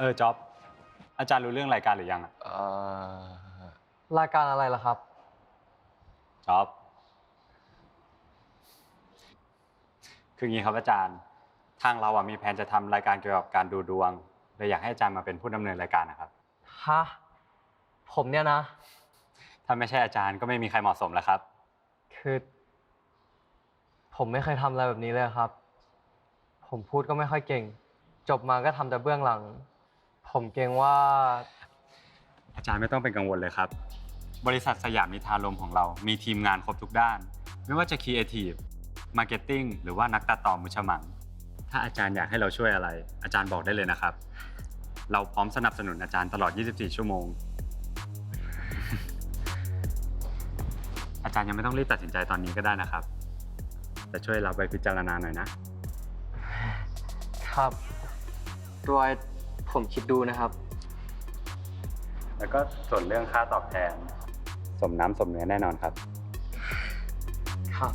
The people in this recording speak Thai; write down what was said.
เออจ๊อบ อาจารย์รู้เรื่องรายการหรือยังอะเอ่อรายการอะไรล่ะครับ จ๊อบ คืองี้ครับอาจารย์ ทางเราอะมีแผนจะทำรายการเกี่ยวกับการดูดวงเลยอยากให้อาจารย์มาเป็นผู้ดำเนินรายการนะครับ ฮะ ผมเนี่ยนะ ถ้าไม่ใช่อาจารย์ก็ไม่มีใครเหมาะสมแล้วครับ คือ ผมไม่เคยทำอะไรแบบนี้เลยครับ ผมพูดก็ไม่ค่อยเก่ง จบมาก็ทำแต่เบื้องหลัง ผมเกรงว่า อาจารย์ไม่ต้องเป็นกังวลเลยครับ บริษัทสยามนิทานลมของเรา มีทีมงานครบทุกด้าน ไม่ว่าจะครีเอทีฟมาร์เก็ตติ้งหรือว่านักตัดต่อมือฉมัง ถ้าอาจารย์อยากให้เราช่วยอะไร อาจารย์บอกได้เลยนะครับ เราพร้อมสนับสนุนอาจารย์ตลอด 24 ชั่วโมง อาจารย์ยังไม่ต้องรีบตัดสินใจตอนนี้ก็ได้นะครับ แต่ช่วยรับไปพิจารณาหน่อยนะ ครับรอย ผมคิดดูนะครับ แล้วก็ส่วนเรื่องค่าตอบแทน สมน้ำสมเนื้อแน่นอนครับ ครับ